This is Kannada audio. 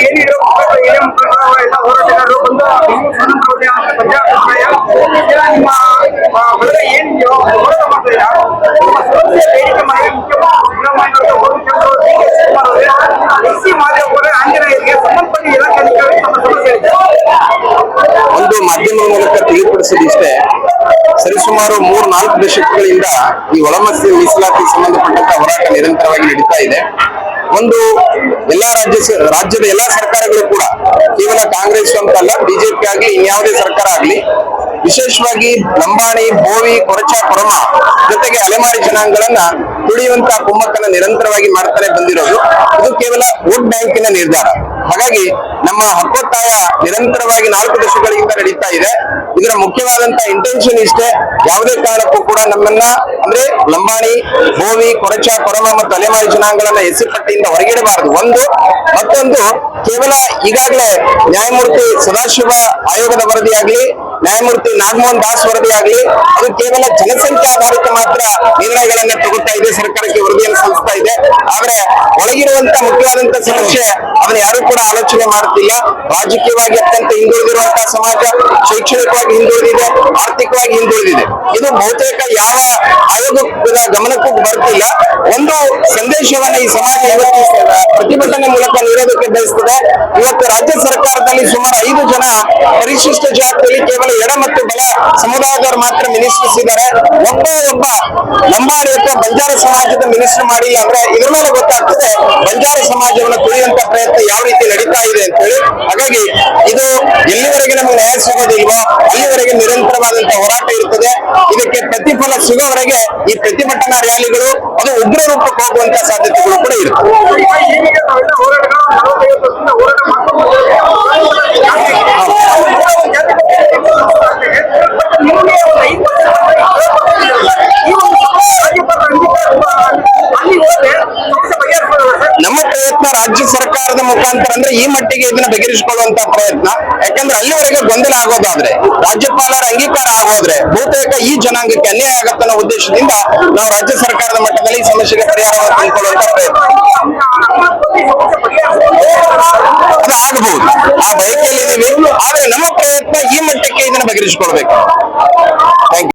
ಏನಿರೋ ಏನೇ ಮುಖಂಡರು ಎಲ್ಲ ಹೋರಾಟಗಾರರು ಬಂದು ಸ್ವಾತಂತ್ರ್ಯ ಅಂತ ಪ್ರಜಾಭಿಪ್ರಾಯ ಇದೆಲ್ಲ ನಿಮ್ಮ ಆ, ಬಳಗ ಏನಿದೆಯೋ ಹೋರಾಟ ಮಾಡ್ತಾ ಇದ್ದೀರಾ? ಮೂಲಕ ಇಷ್ಟೇ ಸರಿಸುಮಾರು ಮೂರ್ ನಾಲ್ಕು ದಶಕಗಳಿಂದ ಈ ಒಳಮಸ್ತಿ ಮೀಸಲಾತಿ ಸಂಬಂಧಪಟ್ಟಂತಹ ಹೋರಾಟ ನಿರಂತರವಾಗಿ ನಡೀತಾ ಇದೆ. ಒಂದು ಎಲ್ಲಾ ರಾಜ್ಯ ರಾಜ್ಯದ ಎಲ್ಲಾ ಸರ್ಕಾರಗಳು ಕೂಡ, ಕೇವಲ ಕಾಂಗ್ರೆಸ್ ಅಂತ ಅಲ್ಲ, ಬಿಜೆಪಿ ಆಗ್ಲಿ, ಇನ್ಯಾವುದೇ ಸರ್ಕಾರ ಆಗ್ಲಿ, ವಿಶೇಷವಾಗಿ ಲಂಬಾಣಿ, ಬೋವಿ, ಕೊರಚ, ಕೊರಮ ಜೊತೆಗೆ ಅಲೆಮಾರಿ ಜನಾಂಗಗಳನ್ನ ತುಳಿಯುವಂತ ಕುಮ್ಮಕ್ಕನ್ನ ನಿರಂತರವಾಗಿ ಮಾಡ್ತಾನೆ ಬಂದಿರೋದು. ಇದು ಕೇವಲ ವೋಟ್ ಬ್ಯಾಂಕಿನ ನಿರ್ಧಾರ. ಹಾಗಾಗಿ ನಮ್ಮ ಹಕ್ಕೊತ್ತಾಯ ನಿರಂತರವಾಗಿ ನಾಲ್ಕು ದಶಕಗಳಿಂದ ನಡೀತಾ ಇದೆ. ಇದರ ಮುಖ್ಯವಾದಂತ ಇಂಟೆನ್ಷನ್ ಇಷ್ಟೇ. ಯಾವುದೇ ಕಾರಣಕ್ಕೂ ಕೂಡ ನಮ್ಮನ್ನ, ಅಂದ್ರೆ ಲಂಬಾಣಿ, ಬೋವಿ, ಕೊರಚ, ಕೊರಮ ಮತ್ತು ಅಲೆಮಾರಿ ಜನಾಂಗಗಳನ್ನ ಹೆಸರು ಪಟ್ಟಿಯಿಂದ ಹೊರಗಿಡಬಾರದು. ಒಂದು, ಮತ್ತೊಂದು, ಕೇವಲ ಈಗಾಗಲೇ ನ್ಯಾಯಮೂರ್ತಿ ಸದಾಶಿವ ಆಯೋಗದ ವರದಿಯಾಗ್ಲಿ, ನ್ಯಾಯಮೂರ್ತಿ ನಾಗಮೋಹನ್ ದಾಸ್ ವರದಿ ಆಗ್ಲಿ ಅದು ಕೇವಲ ಜನಸಂಖ್ಯೆ ಆಧಾರಿತ ಮಾತ್ರ ನಿರ್ಣಯಗಳನ್ನ ತಗೋತಾ ಇದೆ ಸರ್ಕಾರಕ್ಕೆ ವರದಿಯನ್ನು ಒಳಗಿರುವಂತ ಮುಖ್ಯವಾದಂತ ಸಮಸ್ಯೆ, ಅದನ್ನ ಯಾರು ಕೂಡ ಆಲೋಚನೆ ಮಾಡ್ತಿಲ್ಲ ರಾಜಕೀಯವಾಗಿ ಅತ್ಯಂತ ಹಿಂದುಳಿದಿರುವಂತಹ ಸಮಾಜ, ಶೈಕ್ಷಣಿಕವಾಗಿ ಹಿಂದುಳಿದಿದೆ, ಆರ್ಥಿಕವಾಗಿ ಹಿಂದುಳಿದಿದೆ. ಇದು ಬಹುತೇಕ ಯಾವ ಆಯೋಗದ ಗಮನಕ್ಕೂ ಬರ್ತಿಲ್ಲ. ಒಂದು ಸಂದೇಶವನ್ನ ಈ ಸಮಾಜ ಪ್ರತಿಭಟನೆ ಮೂಲಕ ನೀಡೋದಕ್ಕೆ ಬಯಸ್ತದೆ. ಇವತ್ತು ರಾಜ್ಯ ಸರ್ಕಾರದಲ್ಲಿ ಸುಮಾರು ಐದು ಜನ ಪರಿಶಿಷ್ಟ ಜಾತಿಯಲ್ಲಿ ಕೇವಲ ಎಡ ಮತ್ತು ಬಲ ಸಮುದಾಯದವರು ಮಾತ್ರ ಮಿನಿಸ್ಟರ್ಸ್ ಇದ್ದಾರೆ. ಒಬ್ಬ ಒಬ್ಬ ಲಂಬಾಣಿ ಅಥವಾ ಬಂಜಾರ ಸಮಾಜದ ಮಿನಿಸ್ಟರ್ ಮಾಡಿ ಅಂದ್ರೆ ಇದ್ರ ಮೇಲೆ ಗೊತ್ತಾಗ್ತದೆ. ಬಂಜಾರ ಸಮಾಜವನ್ನು ತುಳಿಯುವಂತ ಪ್ರಯತ್ನ ಯಾವ ರೀತಿ ನಡೀತಾ ಇದೆ ಅಂತ ಹೇಳಿ, ಹಾಗಾಗಿ ಇದು ಎಲ್ಲಿವರೆಗೆ ನಮಗೆ ನ್ಯಾಯ ಸಿಗೋದಿಲ್ವೋ? ಅಲ್ಲಿವರೆಗೆ ನಿರಂತರವಾದಂತಹ ಹೋರಾಟ ಇರುತ್ತದೆ ಇದಕ್ಕೆ ಪ್ರತಿಫಲ ಸಿಗೋವರೆಗೆ ಈ ಪ್ರತಿಭಟನಾ ರ್ಯಾಲಿಗಳು, ಅದು ಉಗ್ರ ರೂಪಕ್ಕೆ ಹೋಗುವಂತ ಸಾಧ್ಯತೆಗಳು ಕೂಡ ಇರುತ್ತೆ ಈಗ ತಾವೆಲ್ಲ ಹೋರಾಟಗಾರರು ನಲವತ್ತೈವತ್ತು ವರ್ಷದಿಂದ ಹೋರಾಟ ಮಾಡ್ಕೊಂಡು ನಿಮಗೆ ಒಂದು ಐದು ಈ ಒಂದು ರಾಜ್ಯಪಾಲರ ಅಂಗೀಕಾರ ಅಲ್ಲಿ ಹೋದ್ರೆ ಸಮಸ್ಯೆ ಬಗೆಹರಿಸ್ಕೊಳ್ಳೋಣ ಸರ್ ನಮ್ಮ ಪ್ರಯತ್ನ ರಾಜ್ಯ ಸರ್ಕಾರದ ಮುಖಾಂತರ ಅಂದ್ರೆ ಈ ಮಟ್ಟಿಗೆ ಇದನ್ನ ಬಗೆಹರಿಸಿಕೊಳ್ಳುವಂತ ಪ್ರಯತ್ನ. ಯಾಕಂದ್ರೆ ಅಲ್ಲಿವರೆಗೆ ಗೊಂದಲ ಆಗೋದಾದ್ರೆ ರಾಜ್ಯಪಾಲರ ಅಂಗೀಕಾರ ಆಗೋದ್ರೆ, ಬಹುತೇಕ ಈ ಜನಾಂಗಕ್ಕೆ ಅನ್ಯಾಯ ಆಗತ್ತ ಅನ್ನೋ ಉದ್ದೇಶದಿಂದ ನಾವು ರಾಜ್ಯ ಸರ್ಕಾರದ ಮಟ್ಟದಲ್ಲಿ ಈ ಸಮಸ್ಯೆಗೆ ಪರಿಹಾರವನ್ನು ಕಂಡುಕೊಳ್ಳುವಂತ ಪ್ರಯತ್ನ. ಆಗಬಹುದು ಆ ಬಯಕೆಯಲ್ಲಿ ಇದೀವಿ ಆದ್ರೆ ನಮ್ಮ ಪ್ರಯತ್ನ ಈ ಮಟ್ಟಕ್ಕೆ ಇದನ್ನ ಬಗೆಹರಿಸಿಕೊಳ್ಬೇಕು ಥ್ಯಾಂಕ್ ಯು